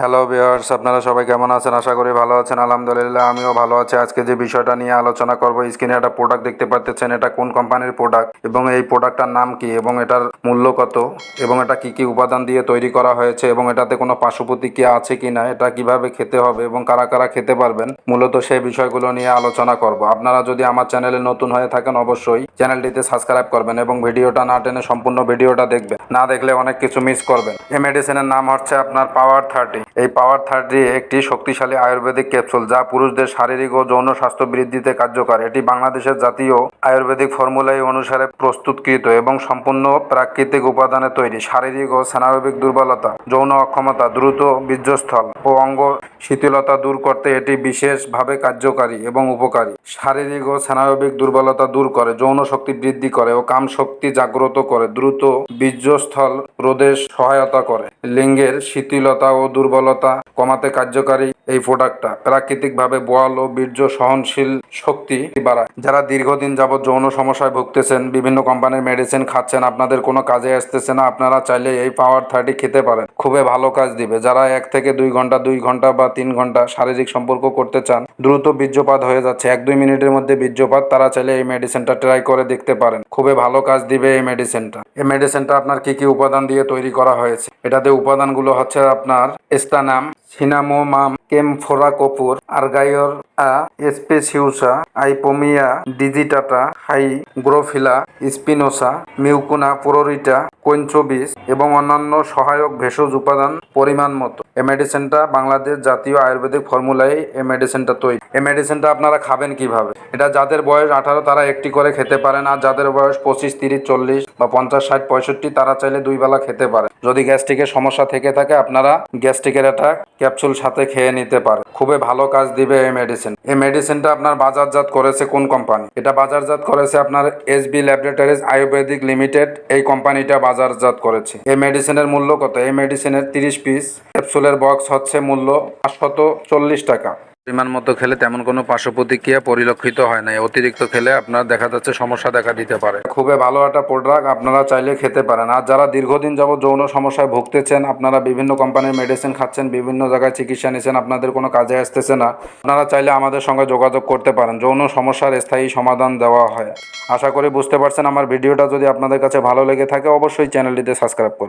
Hello viewers আপনারা সবাই কেমন আছেন? আশা করি ভালো আছেন। আলহামদুলিল্লাহ, আমিও ভালো আছি। আজকে যে বিষয়টা নিয়ে আলোচনা করব, স্ক্রিনে একটা প্রোডাক্ট দেখতে পাচ্ছেন এটা কোন কোম্পানির প্রোডাক্ট এবং এই প্রোডাক্টটার নাম কি? এবং এটার মূল্য কত? এবং এটা কি কি উপাদান দিয়ে তৈরি করা হয়েছে? এবং এটাতে কোনো পার্শ্বপ্রতিক্রিয়া আছে কি না? এটা কীভাবে খেতে হবে? এবং কারা কারা খেতে পারবেন? মূলত সেই বিষয়গুলো নিয়ে আলোচনা করব। আপনারা যদি আমার চ্যানেলে নতুন হয়ে থাকেন, অবশ্যই চ্যানেলটিতে সাবস্ক্রাইব করবেন এবং ভিডিওটা না টেনে সম্পূর্ণ ভিডিওটা দেখবেন। না দেখলে অনেক কিছু মিস করবেন। এই মেডিসিনের নাম হচ্ছে আপনার পাওয়ার থার্টি এই পাওয়ার থার্টি একটি শক্তিশালী আয়ুর্বেদিক ক্যাপসুল যা পুরুষদের শারীরিক ও যৌন স্বাস্থ্য বৃদ্ধিতে কার্যকর। এটি বাংলাদেশের জাতীয় আয়ুর্বেদিক ফর্মুলাই অনুসারে প্রস্তুতকৃত এবং সম্পূর্ণ প্রাকৃতিক উপাদানে তৈরি। শারীরিক ও স্নায়বিক দুর্বলতা, যৌন অক্ষমতা দ্রুত বীর্যস্থল ও অঙ্গ শিথিলতা দূর করতে এটি বিশেষভাবে কার্যকারী এবং উপকারী। শারীরিক ও স্নায়বিক দুর্বলতা দূর করে, যৌন শক্তি বৃদ্ধি করে ও কাম শক্তি জাগ্রত করে, দ্রুত বীর্যস্থল রোধে সহায়তা করে। লিঙ্গের শিথিলতা ও দুর্বলতা কমাতে কার্যকারী এই প্রোডাক্টটা প্রাকৃতিকভাবে বোয়াল ও বীর্য সহনশীল শক্তি বাড়ায়। যারা দীর্ঘদিন যাবৎ যৌন সমস্যায় ভুগতেছেন, বিভিন্ন কোম্পানির মেডিসিন খাচ্ছেন, আপনাদের কোনো কাজে আসতেছে না, আপনারা চাইলে এই পাওয়ার থার্টি খেতে পারেন। খুবই ভালো কাজ দিবে। যারা এক থেকে দুই ঘণ্টা দুই ঘণ্টা বা তিন ঘণ্টা শারীরিক সম্পর্ক করতে চান, দ্রুত বীর্যপাত হয়ে যাচ্ছে। এক দুই মিনিটের মধ্যে বীর্যপাত, তারা চাইলে এই মেডিসিনটা ট্রাই করে দেখতে পারেন। খুবই ভালো কাজ দিবে এই মেডিসিনটা এই মেডিসিনটা আপনার কি কি উপাদান দিয়ে তৈরি করা হয়েছে? এটাতে উপাদানগুলো হচ্ছে আপনার স্টানাম সিনামোমাম কেমফোরা কপুর আর্গাইর আ, স্পেসিউসা আইপোমিয়া ডিজিটাটা, হাই, গ্রোফিলা, স্পিনোসা, মিউকুনা, পোরোরিটা কৈঞ্চবিস এবং অন্যান্য সহায়ক ভেষজ উপাদান পরিমাণ মতো। এই মেডিসিনটা বাংলাদেশ জাতীয় আয়ুর্বেদিক ফর্মুলায় এই মেডিসিনটা তৈরি। এই মেডিসিনটা আপনারা খাবেন কীভাবে? এটা যাদের বয়স আঠারো, তারা একটি করে খেতে পারেন, আর যাদের বয়স পঁচিশ, তিরিশ, চল্লিশ বা পঞ্চাশ, ষাট, পঁয়ষট্টি, তারা চাইলে দুই বেলা খেতে পারে যদি গ্যাস্ট্রিকের সমস্যা থেকে থাকে, আপনারা গ্যাস্ট্রিকের একটা ক্যাপসুল সাথে খেয়ে নিতে পারে খুবই ভালো কাজ দিবে এই মেডিসিন এই মেডিসিনটা আপনার বাজারজাত করেছে কোন কোম্পানি এটা বাজারজাত করেছে আপনার S B laboratories Ayurvedic limited এই কোম্পানিটা বাজারজাত করেছে। এই মেডিসিনের মূল্য কত? এই মেডিসিনের তিরিশ পিস ক্যাপসুলের বক্স হচ্ছে মূল্য পাঁচশত চল্লিশ টাকা। পরিমাণ মতো খেলে তেমন কোনো পার্শ্ব প্রতিক্রিয়া পরিলক্ষিত হয় না অতিরিক্ত খেলে আপনার দেখা যাচ্ছে সমস্যা দেখা দিতে পারে। খুবই ভালো একটা প্রোডাক্ট আপনারা চাইলে খেতে পারেন। আর যারা দীর্ঘদিন যাবত যৌন সমস্যায় ভুগতেছেন, আপনারা বিভিন্ন কোম্পানির মেডিসিন খাচ্ছেন, বিভিন্ন জায়গায় চিকিৎসা নিচ্ছেন, আপনাদের কোনো কাজে আসতেছে না, আপনারা চাইলে আমাদের সঙ্গে যোগাযোগ করতে পারেন। যৌন সমস্যার স্থায়ী সমাধান দেওয়া হয়। আশা করি বুঝতে পারছেন আমার ভিডিওটা। যদি আপনাদের কাছে ভালো লেগে থাকে, অবশ্যই চ্যানেলটিতে সাবস্ক্রাইব করুন।